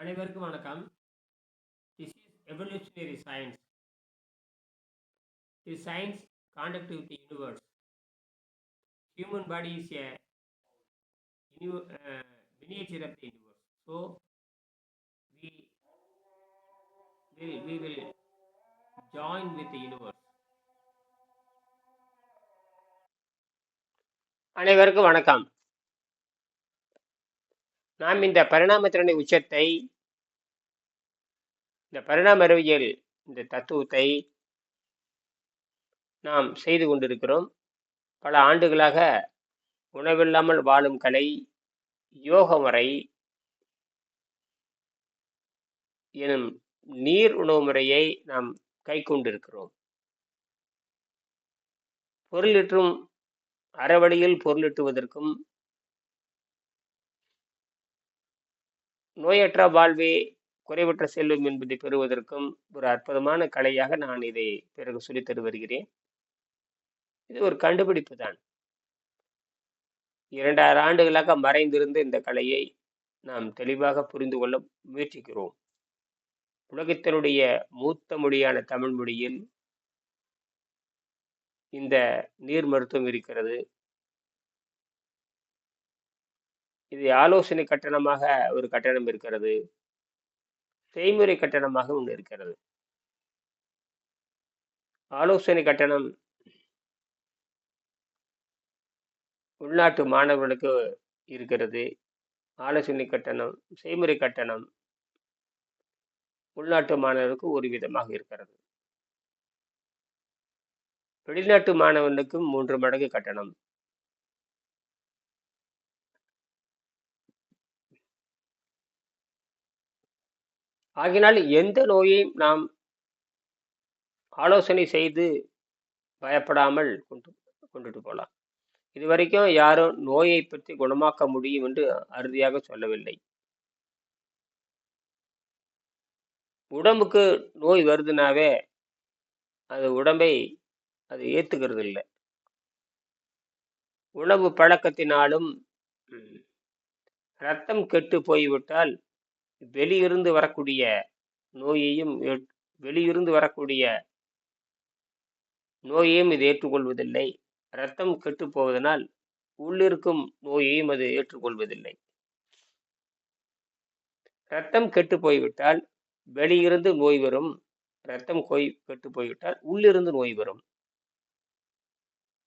அனைவருக்கும் வணக்கம் this is evolutionary science This science conduct with the universe. Human body is a uni- uh, miniature of the universe. So we will we will join with the universe. அனைவருக்கும் வணக்கம் நாம் இந்த பரிணாமத்திறனை உச்சத்தை இந்த பரிணாம அறிவியல் இந்த தத்துவத்தை நாம் செய்து கொண்டிருக்கிறோம். பல ஆண்டுகளாக உணவில்லாமல் வாழும் கலை யோக முறை எனும் நீர் உணவு முறையை நாம் கை கொண்டிருக்கிறோம் பொருளிற்றும் அறவழியில் பொருளிட்டுவதற்கும் நோயற்ற வாழ்வே குறைவற்ற செல்வம் என்பதை பெறுவதற்கும் ஒரு அற்புதமான கலையாக நான் இதை பிறகு சொல்லித்தரு வருகிறேன். இது ஒரு கண்டுபிடிப்பு தான். இரண்டாயிரம் ஆண்டுகளாக மறைந்திருந்த இந்த கலையை நாம் தெளிவாக புரிந்து கொள்ள முயற்சிக்கிறோம். உலகத்தினுடைய மூத்த மொழியான தமிழ் மொழியில் இந்த நீர் மருத்துவம் இருக்கிறது இது ஆலோசனை கட்டணமாக ஒரு கட்டணம் இருக்கிறது. செய்முறை கட்டணமாக ஒன்று இருக்கிறது. ஆலோசனை கட்டணம் உள்நாட்டு மாணவர்களுக்கு இருக்கிறது. ஆலோசனை கட்டணம் செய்முறை கட்டணம் உள்நாட்டு மாணவருக்கு ஒரு விதமாக இருக்கிறது. வெளிநாட்டு மாணவனுக்கும் மூன்று மடங்கு கட்டணம். ஆகினால் எந்த நோயையும் நாம் ஆலோசனை செய்து பயப்படாமல் கொண்டு கொண்டுட்டு போகலாம். இது வரைக்கும் யாரும் நோயை பற்றி குணமாக்க முடியும் என்று அறுதியாக சொல்லவில்லை. உடம்புக்கு நோய் வருதுனாவே அது உடம்பை அது ஏற்றுக்கிறது இல்லை உணவு பழக்கத்தினாலும் ரத்தம் கெட்டு போய்விட்டால் வெளியிருந்து வரக்கூடிய நோயையும் வெளியிருந்து வரக்கூடிய நோயையும் இது ஏற்றுக்கொள்வதில்லை. ரத்தம் கெட்டு போவதனால் உள்ளிருக்கும் நோயையும் அது ஏற்றுக்கொள்வதில்லை. ரத்தம் கெட்டு போய்விட்டால் வெளியிருந்து நோய் வரும். ரத்தம் கோய் கெட்டு போய்விட்டால் உள்ளிருந்து நோய் வரும்.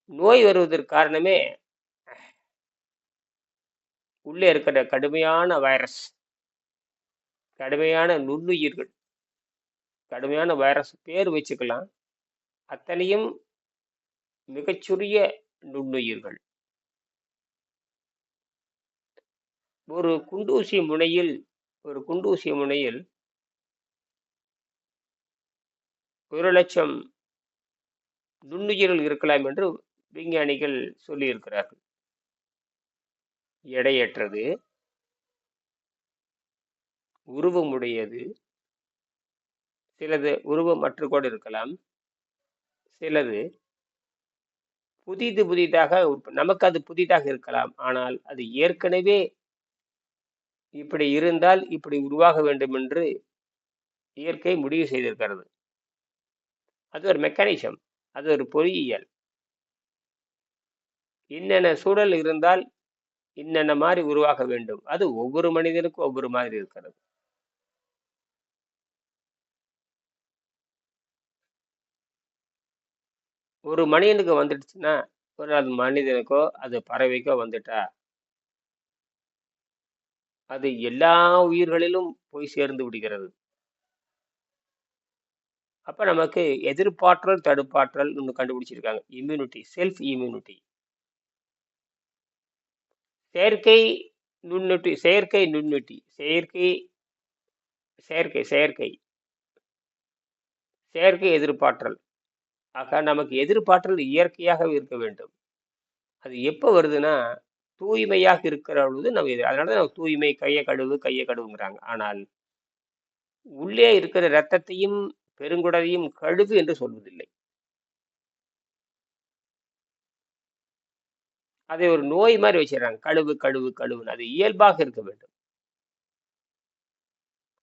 நோய் வருவதற்கு காரணமே உள்ளே இருக்கிற கடுமையான வைரஸ். கடுமையான நுண்ணுயிர்கள் கடுமையான வைரஸ் பேர் வச்சுக்கலாம். அத்தனையும் மிகச்சிறிய நுண்ணுயிர்கள். ஒரு குண்டூசி முனையில் ஒரு குண்டூசி முனையில் ஒரு லட்சம் நுண்ணுயிர்கள் இருக்கலாம் என்று விஞ்ஞானிகள் சொல்லியிருக்கிறார்கள். எடையற்றது. உருவமுடையது. சிலது உருவமற்று கூட இருக்கலாம். சிலது புதிது புதிதாக நமக்கு அது புதிதாக இருக்கலாம். ஆனால் அது ஏற்கனவே இப்படி இருந்தால் இப்படி உருவாக வேண்டும் என்று இயற்கை முடிவு செய்திருக்கிறது. அது ஒரு மெக்கானிசம். அது ஒரு பொறியியல். இன்னென்ன சூழல் இருந்தால் இன்னென்ன மாதிரி உருவாக வேண்டும். அது ஒவ்வொரு மனிதனுக்கும் ஒவ்வொரு மாதிரி இருக்கிறது. ஒரு மனிதனுக்கு வந்துடுச்சுன்னா ஒரு அது மனிதனுக்கோ அது பறவைக்கோ வந்துட்டா? அது எல்லா உயிர்களிலும் போய் சேர்ந்து விடுகிறது. அப்ப நமக்கு எதிர்ப்பாற்றல் தடுப்பாற்றல் ஒன்று கண்டுபிடிச்சிருக்காங்க. இம்யூனிட்டி செல்ஃப் இம்யூனிட்டி செயற்கை நுண்ணுட்டி செயற்கை நுண்ணுட்டி. செயற்கை செயற்கை செயற்கை. செயற்கை எதிர்ப்பாற்றல். ஆக நமக்கு எதிர்பார்த்தல் இயற்கையாக இருக்க வேண்டும். அது எப்போ வருதுன்னா தூய்மையாக இருக்கிற பொழுது நம்ம இது அதனால தான் நம்ம தூய்மை கையை கழுவு கையை கழுவுங்கிறாங்க. ஆனால் உள்ளே இருக்கிற இரத்தத்தையும் பெருங்குடலையும் கழுவு என்று சொல்வதில்லை. அதை ஒரு நோய் மாதிரி வச்சிடறாங்க. கழுவு கழுவு கழுவுன்னு. அது இயல்பாக இருக்க வேண்டும்.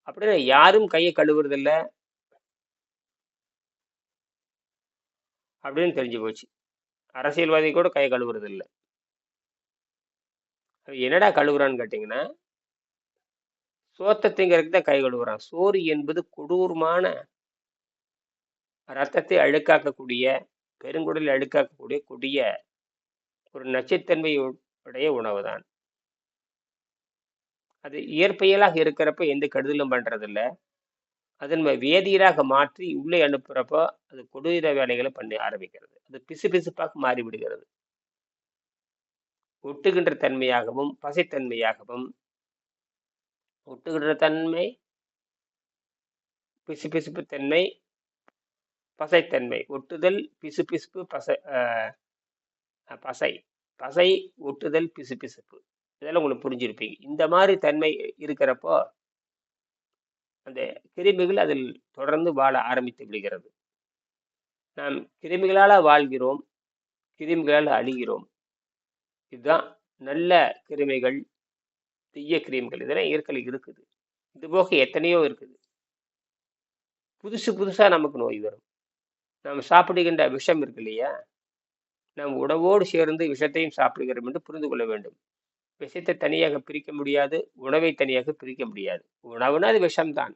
அப்படின்னா யாரும் கையை கழுவுறதில்ல. அப்படின்னு தெரிஞ்சு போச்சு. அரசியல்வாதி கூட கை கழுவுறது இல்லை என்னடா கழுவுறான்னு கேட்டிங்கன்னா சோத்தை திங்கிறதுக்கு தான் கை கழுவுறான். சோறு என்பது கொடூரமான ரத்தத்தை அழுக்காக்கக்கூடிய பெருங்குடலில் அழுக்காக்கக்கூடிய கொடிய ஒரு நச்சுத்தன்மை உடைய உணவு தான். அது இயற்பியலாக இருக்கிறப்ப எந்த கெடுதலும் பண்றதில்ல. அதன் நம்ம வேதியராக மாற்றி உள்ளே அனுப்புகிறப்போ அது கொடூர வேலைகளை பண்ண ஆரம்பிக்கிறது. அது பிசு பிசுப்பாக மாறிவிடுகிறது. ஒட்டுகின்ற தன்மையாகவும் பசைத்தன்மையாகவும் ஒட்டுகின்ற தன்மை பிசு பிசுப்பு தன்மை பசைத்தன்மை. ஒட்டுதல் பிசுபிசுப்பு பசை பசை. பசை ஒட்டுதல் பிசுபிசுப்பு இதெல்லாம் உங்களுக்கு புரிஞ்சிருப்பீங்க. இந்த மாதிரி தன்மை இருக்கிறப்போ அந்த கிருமிகள் அதில் தொடர்ந்து வாழ ஆரம்பித்து விடுகிறது. நாம் கிருமிகளால் வாழ்கிறோம் கிருமிகளால் அழிகிறோம். இதுதான் நல்ல கிருமிகள் தீய கிருமிகள். இதெல்லாம் இயற்கையில் இருக்குது. இது போக எத்தனையோ இருக்குது. புதுசு புதுசாக நமக்கு நோய் வரும். நாம் சாப்பிடுகின்ற விஷம் இருக்கு இல்லையா? நாம் உணவோடு சேர்ந்து விஷத்தையும் சாப்பிடுகிறோம் என்று புரிந்து கொள்ள வேண்டும். விஷத்தை தனியாக பிரிக்க முடியாது உணவை தனியாக பிரிக்க முடியாது. உணவுனா அது விஷம்தான்.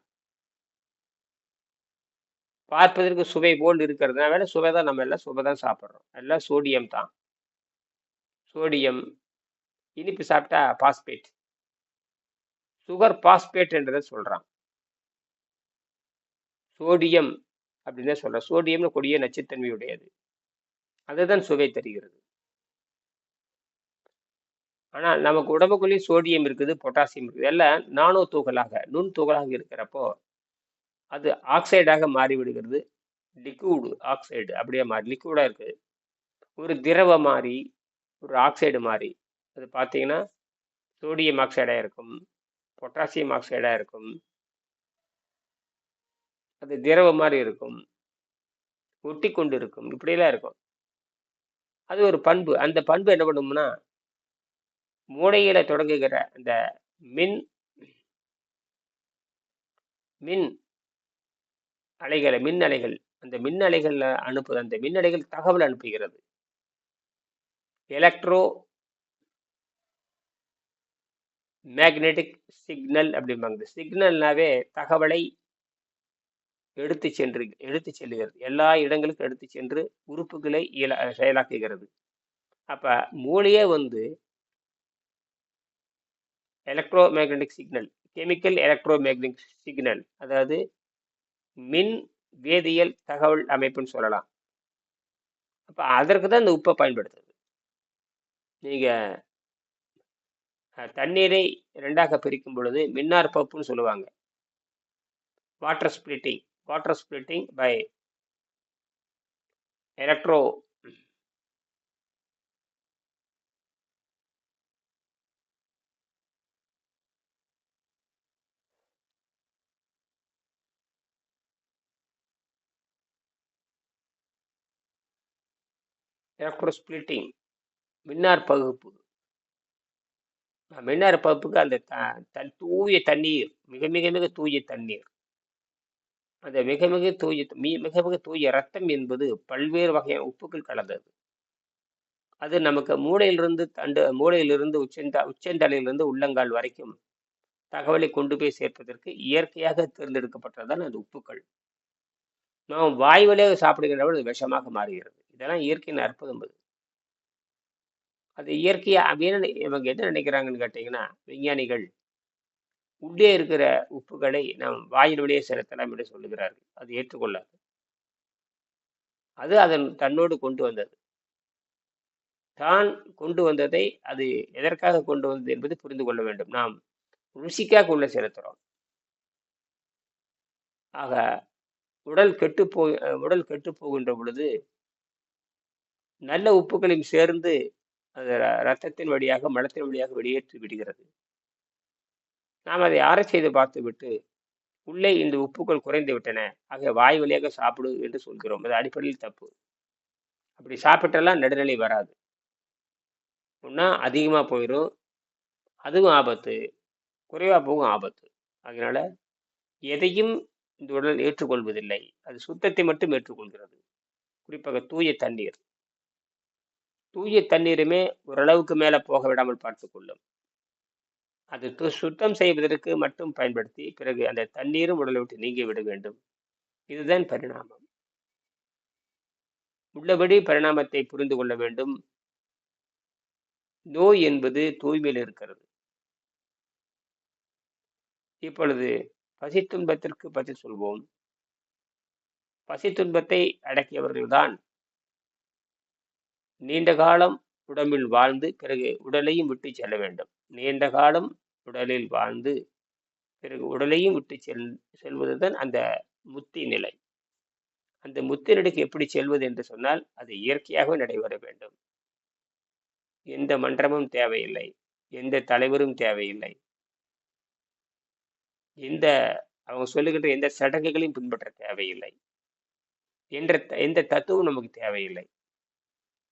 பார்ப்பதற்கு சுவை போல் இருக்கிறதுனால சுவை தான் நம்ம எல்லாம் சுவை தான் சாப்பிட்றோம். எல்லாம் சோடியம் தான். சோடியம் இனிப்பு சாப்பிட்டா பாஸ்பேட் சுகர் பாஸ்பேட் என்றதை சோடியம் அப்படின்னு சொல்கிறேன் சோடியம்னு கொடிய நச்சுத்தன்மையுடையது. அதுதான் சுவை தருகிறது. ஆனால் நமக்கு உடம்புக்குள்ளேயும் சோடியம் இருக்குது பொட்டாசியம் இருக்குது. எல்லாம் நானோ தூகலாக நுண் தூகலாக இருக்கிறப்போ அது ஆக்சைடாக மாறி விடுகிறது லிக்விடு ஆக்சைடு அப்படியே மாறி லிக்விடாக இருக்குது. ஒரு திரவ மாறி ஒரு ஆக்சைடு மாறி அது பார்த்தீங்கன்னா சோடியம் ஆக்சைடாக இருக்கும் பொட்டாசியம் ஆக்சைடாக இருக்கும். அது திரவ மாதிரி இருக்கும் ஒட்டி கொண்டு இருக்கும் இப்படியெல்லாம் இருக்கும். அது ஒரு பண்பு. அந்த பண்பு என்ன பண்ணும்னா மூளையில தொடங்குகிற அந்த மின் மின் அலைகளை மின் அலைகள் அந்த மின் அலைகள்ல அனுப்பு அந்த மின் அலைகள் தகவல் அனுப்புகிறது. எலக்ட்ரோ மேக்னெட்டிக் சிக்னல் அப்படிம்பாங்க. சிக்னல்னாவே தகவலை எடுத்து சென்று எடுத்து செல்லுகிறது. எல்லா இடங்களுக்கும் எடுத்து சென்று உறுப்புகளை இயல செயலாக்குகிறது. அப்போ மூளையே வந்து electromagnetic signal chemical electromagnetic signal அதாவது மின் வேதியியல் தகவல் அமைப்புன்னு சொல்லலாம். அப்போ அதற்கு தான் இந்த உப்பை பயன்படுத்துது நீங்கள் தண்ணீரை ரெண்டாக பிரிக்கும் பொழுது மின்னார் பப்புன்னு சொல்லுவாங்க. Water splitting water splitting by electro electro splitting மின்னார் பகுப்பு. மின்னார் பகுப்புக்கு அந்த த- தூய தண்ணீர் மிக மிக மிக தூய தண்ணீர். அந்த மிக மிக தூய மிக மிக தூய ரத்தம் என்பது பல்வேறு வகையான உப்புகள் கலந்தது. அது நமக்கு மூளையிலிருந்து தண்டு மூளையிலிருந்து உச்சந்த உச்சந்தலையிலிருந்து உள்ளங்கால் வரைக்கும் தகவலை கொண்டு போய் சேர்ப்பதற்கு இயற்கையாக தேர்ந்தெடுக்கப்பட்டதுதான் அந்த உப்புக்கள். நாம் வாய் வழியாக சாப்பிடுகின்றவள் விஷமாக மாறுகிறது. இதெல்லாம் இயற்கையின் அற்புதம் அது. அது இயற்கையா அப்படின்னு இவங்க என்ன நினைக்கிறாங்கன்னு கேட்டீங்கன்னா விஞ்ஞானிகள் உள்ளே இருக்கிற உப்புகளை நாம் வாயில் வழியே செலுத்தலாம் என்று சொல்லுகிறார்கள். அது ஏற்றுக்கொள்ளாது. அது அதன் தன்னோடு கொண்டு வந்தது. தான் கொண்டு வந்ததை அது எதற்காக கொண்டு வந்தது என்பது புரிந்து கொள்ள வேண்டும். நாம் ருசிக்காக உள்ள செலுத்துகிறோம் ஆக உடல் கெட்டு போ உடல் கெட்டு போகின்ற பொழுது நல்ல உப்புகளையும் சேர்ந்து அது ர- ரத்தத்தின் வழியாக மலத்தின் வழியாக வெளியேற்றி விடுகிறது. நாம் அதை ஆற செய்து பார்த்துவிட்டு உள்ளே இந்த உப்புகள் குறைந்து விட்டன ஆக வாய் வழியாக சாப்பிடு என்று சொல்கிறோம். அது அடிப்படையில் தப்பு. அப்படி சாப்பிட்டெல்லாம் நடுநிலை வராது. ஒன்றா அதிகமாக போயிடும் அதுவும் ஆபத்து. குறைவாக போகும் ஆபத்து. அதனால் எதையும் இந்த உடல் ஏற்றுக்கொள்வதில்லை. அது சுத்தத்தை மட்டும் ஏற்றுக்கொள்கிறது. குறிப்பாக தூய தண்ணீர். தூய தண்ணீருமே ஓரளவுக்கு மேல போக விடாமல் பார்த்து கொள்ளும். அது சுத்தம் செய்வதற்கு மட்டும் பயன்படுத்தி பிறகு அந்த தண்ணீரும் உடலை விட்டு நீங்கி விட வேண்டும். இதுதான் பரிணாமம். உள்ளபடி பரிணாமத்தை புரிந்து கொள்ள வேண்டும். நோய் என்பது தூய்மையில் இருக்கிறது. இப்பொழுது பசி துன்பத்திற்கு பற்றி சொல்வோம். பசி துன்பத்தை அடக்கியவர்கள்தான் நீண்ட காலம் உடம்பில் வாழ்ந்து பிறகு உடலையும் விட்டு செல்ல வேண்டும். நீண்ட காலம் உடலில் வாழ்ந்து பிறகு உடலையும் விட்டு செல் செல்வதுதான் அந்த முத்தி நிலை. அந்த முத்தி நிலைக்கு எப்படி செல்வது என்று சொன்னால் அது இயற்கையாக நடைபெற வேண்டும். எந்த மன்றமும் தேவையில்லை. எந்த தலைவரும் தேவையில்லை. எந்த அவங்க சொல்லுகின்ற எந்த சடங்குகளையும் பின்பற்ற தேவையில்லை. என்ற எந்த தத்துவம் நமக்கு தேவையில்லை.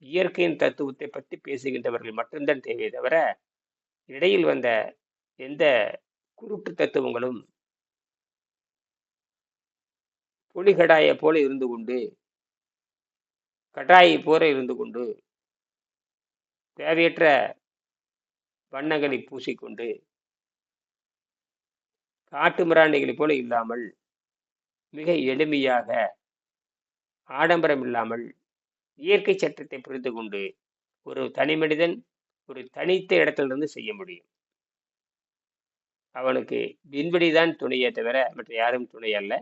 இயற்கையின் தத்துவத்தை பற்றி பேசுகின்றவர்கள் மட்டும்தான் தேவை தவிர இடையில் வந்த எந்த குருட்டு தத்துவங்களும் புலிகடாயை போல இருந்து கொண்டு கடாயை போல இருந்து கொண்டு தேவையற்ற வண்ணங்களை பூசிக்கொண்டு காட்டு மிராண்டிகளைப் போல இல்லாமல் மிக எளிமையாக ஆடம்பரம் இல்லாமல் இயற்கை சட்டத்தை புரிந்து கொண்டு ஒரு தனி மனிதன் ஒரு தனித்த இடத்திலிருந்து செய்ய முடியும். அவனுக்கு விண்வெளிதான் துணையே தவிர மற்ற யாரும் துணை அல்ல.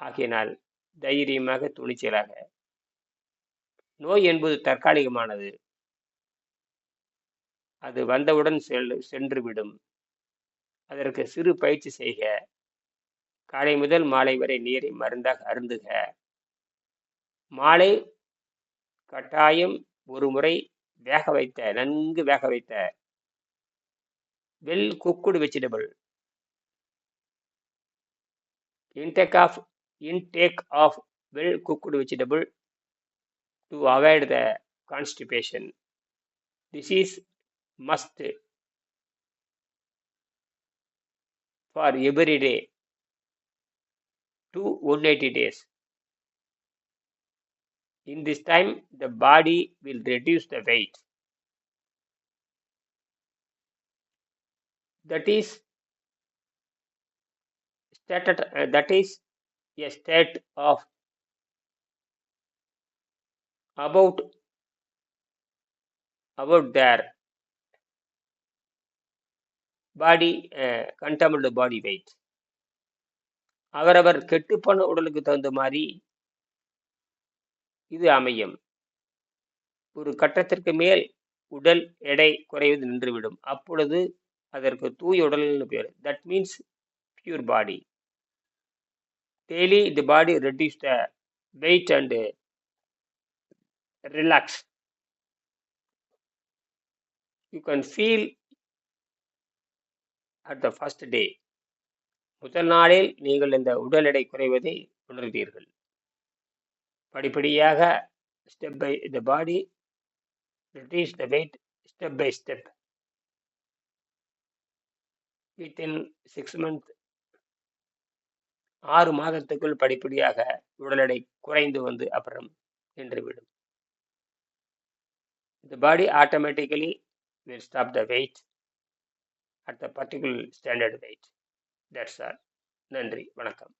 ஆகையினால் தைரியமாக துணிச்சலாக நோய் என்பது தற்காலிகமானது. அது வந்தவுடன் செல் சென்று விடும் அதற்கு சிறு பயிற்சி செய்க. காலை முதல் மாலை வரை நீரை மருந்தாக அருந்துக. மாலை கட்டாயம் ஒரு முறை வேக வைத்த நன்கு வேக வைத்த well cooked vegetable intake of intake of well cooked vegetable to avoid the constipation this is must for every day to one eighty days in this time the body will reduce the weight that is stated uh, that is a state of about about their body uh, contaminated body weight அவரவர் கெட்டுப்போன உடலுக்கு தகுந்த மாதிரி இது அமையும். ஒரு கட்டத்திற்கு மேல் உடல் எடை குறைவது நின்றுவிடும். அப்பொழுது அதற்கு தூய உடல்னு பேர். That means pure body daily the body reduce the weight and relax you can feel at the first day முதல் நாளில் நீங்கள் இந்த உடல் எடை குறைவதை உணர்வீர்கள். படிப்படியாக step by the body reduce the weight step by step within six month ஆறு மாதத்துக்குள் படிப்படியாக உடல் எடை குறைந்து வந்து அப்புறம் நின்றுவிடும் the body automatically will stop the weight at the particular standard weight that's all நன்றி வணக்கம்